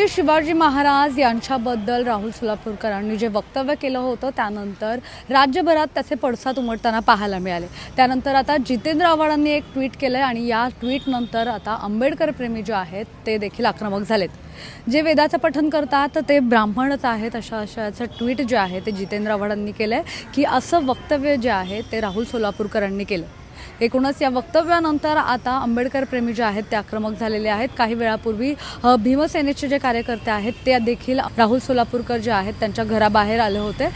छत्रपती शिवाजी महाराज यांच्याबद्दल राहुल सोलापूरकरांनी जे वक्तव्य केलं होतं त्यानंतर राज्यभरात त्याचे पडसाद उमटताना पाहायला मिळाले. त्यानंतर आता जितेंद्र आव्हाडांनी एक ट्विट केलं आहे आणि या ट्विटनंतर आता आंबेडकर प्रेमी जे आहेत ते देखील आक्रमक झालेत. जे वेदाचं पठन करतात ते ब्राह्मणच आहेत अशा अशाचं ट्विट जे आहे ते जितेंद्र आव्हाडांनी केलं आहे की असं वक्तव्य जे आहे ते राहुल सोलापूरकरांनी केलं. एकूणच या वक्तव्यानंतर आता आंबेडकर प्रेमी जे आहेत ते आक्रमक झालेले आहेत. काही वेळापूर्वी भीमसेनेचे जे कार्यकर्ते आहेत ते देखील राहुल सोलापूरकर जे आहेत त्यांच्या घराबाहेर आले होते.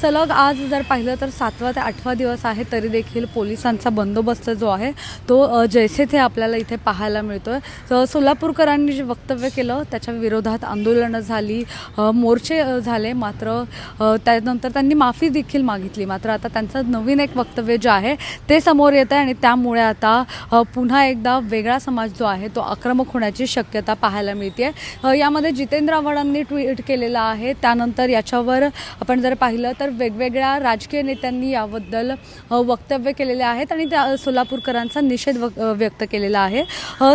सलग आज जर पाहिलं तर सातवा ते आठवा दिवस आहे तरी देखील पोलिसांचा बंदोबस्त जो आहे तो जैसे थे आपल्याला इथे पाहायला मिळतोय. तर सोलापूरकरांनी जे वक्तव्य केलं त्याच्या विरोधात आंदोलनं झाली मोर्चे झाले. मात्र त्यानंतर त्यांनी माफी देखील मागितली. मात्र आता त्यांचं नवीन एक वक्तव्य जे आहे ते समोर येत आहे आणि त्यामुळे आता पुन्हा एकदा वेगळा समाज जो आहे तो आक्रमक होण्याची शक्यता पाहायला मिळते यामध्ये जितेंद्र आव्हाडांनी ट्विट केलेलं आहे. त्यानंतर याच्यावर आपण जर पाहिलं तर वेगवेगळ्या राजकीय नेत्यांनी याबद्दल वक्तव्य केलेले आहेत आणि त्या सोलापूरकरांचा निषेध व्यक्त केलेला आहे.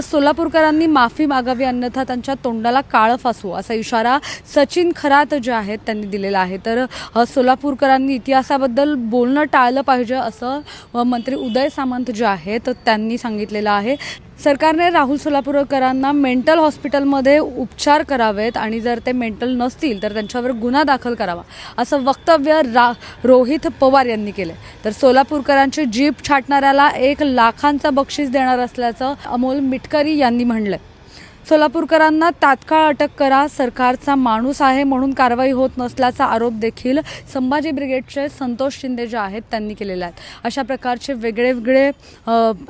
सोलापूरकरांनी माफी मागावी अन्यथा त्यांच्या तोंडाला काळं फासू असा इशारा सचिन खरात जे आहेत त्यांनी दिलेला आहे. तर सोलापूरकरांनी इतिहासाबद्दल बोलणं टाळलं पाहिजे असं मंत्री उदय सामंत जे आहेत त्यांनी सांगितलेलं आहे. सरकारने राहुल सोलापूरकरांना मेंटल हॉस्पिटलमध्ये उपचार करावेत आणि जर ते मेंटल नसतील तर त्यांच्यावर गुन्हा दाखल करावा असं वक्तव्य रा रोहित पवार यांनी केलं तर सोलापूरकरांची जीप छाटणाऱ्याला एक लाखांचं बक्षीस देणार असल्याचं अमोल मिटकरी यांनी म्हणलं सोलापूरकरांना तात्काळ अटक करा सरकारचा माणूस आहे म्हणून कारवाई होत नसल्याचा आरोप देखील संभाजी ब्रिगेडचे संतोष शिंदे जे आहेत त्यांनी केलेले आहेत. अशा प्रकारचे वेगळे वेगळे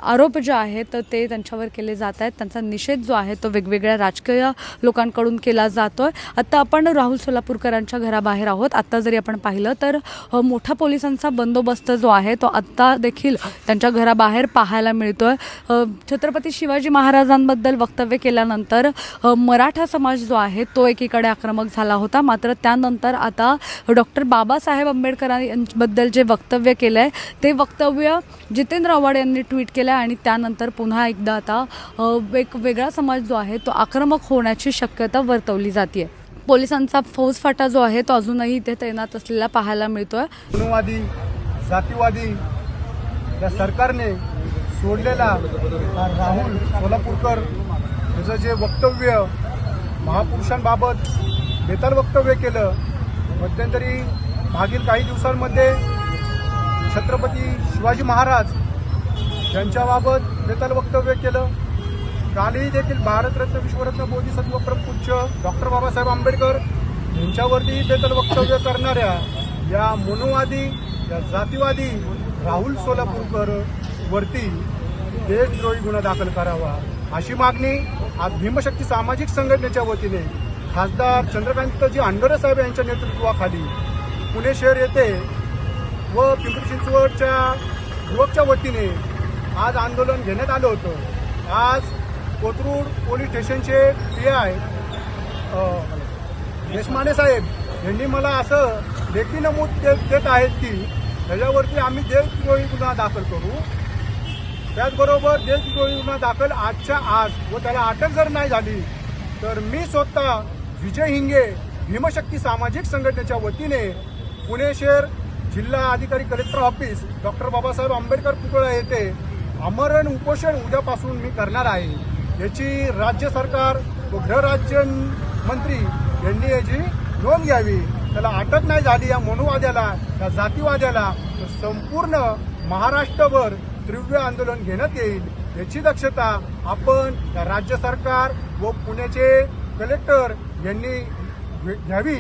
आरोप जे आहेत ते त्यांच्यावर केले जात आहेत. त्यांचा निषेध जो आहे तो वेगवेगळ्या राजकीय लोकांकडून केला जातो आहे आत्ता आपण राहुल सोलापूरकरांच्या घराबाहेर आहोत. आत्ता जरी आपण पाहिलं तर मोठा पोलिसांचा बंदोबस्त जो आहे तो आत्ता देखील त्यांच्या घराबाहेर पाहायला मिळतो आहे छत्रपती शिवाजी महाराजांबद्दल वक्तव्य केल्यानंतर तर मराठा समाज जो आहे तो एकीकडे आक्रमक झाला होता. मात्र त्यानंतर आता डॉक्टर बाबासाहेब आंबेडकरांबद्दल जे वक्तव्य केलं आहे ते वक्तव्य जितेंद्र आव्हाड यांनी ट्विट केलं आहे आणि त्यानंतर पुन्हा एकदा आता एक वेगळा समाज जो आहे तो आक्रमक होण्याची शक्यता वर्तवली जाते पोलिसांचा फौजफाटा जो आहे तो अजूनही इथे तैनात असलेला पाहायला मिळतोय. गुणवादी जातीवादी या सरकारने सोडलेला राहुल सोलापूरकर त्यांचं जे वक्तव्य महापुरुषांबाबत बेताल वक्तव्य केलं. मध्यंतरी मागील काही दिवसांमध्ये छत्रपती शिवाजी महाराज यांच्याबाबत बेताल वक्तव्य केलं. कालही देखील भारतरत्न विश्वरत्न बोधिसत्व प्रपूज्य डॉक्टर बाबासाहेब आंबेडकर यांच्यावरती बेताल वक्तव्य करणाऱ्या या मनोवादी या जातीवादी राहुल सोलापूरकर वरती देशद्रोही गुन्हा दाखल करावा. अशी मागणी आज भीमशक्ती सामाजिक संघटनेच्या वतीने खासदार चंद्रकांतजी आंडोरे साहेब यांच्या नेतृत्वाखाली पुणे शहर येथे व पिंपरी चिंचवडच्या युवकच्या वतीने आज आंदोलन घेण्यात आलं होतं. आज कोथरूड पोलीस स्टेशनचे पी आय देशमाने साहेब यांनी मला असं लेखी नमूद देत देत आहेत की त्याच्यावरती आम्ही देशद्रोही गुन्हा दाखल करू. त्याचबरोबर देशद्रोही गुन्हा दाखल आजच्या आज व त्याला अटक जर नाही झाली तर मी स्वतः विजय हिंगे भीमशक्ती सामाजिक संघटनेच्या वतीने पुणे शहर जिल्हा अधिकारी collector office doctor Babasaheb Ambedkar पुतळा येथे आमरण उपोषण उद्यापासून मी करणार आहे. याची राज्य सरकार व गृहराज्य मंत्री यांनी याची नोंद घ्यावी. त्याला अटक नाही झाली या मनुवाद्याला या जातीवाद्याला तर संपूर्ण महाराष्ट्रभर तीव्र आंदोलन घेण्यात येईल याची दक्षता आपण राज्य सरकार व पुण्याचे कलेक्टर यांनी घ्यावी.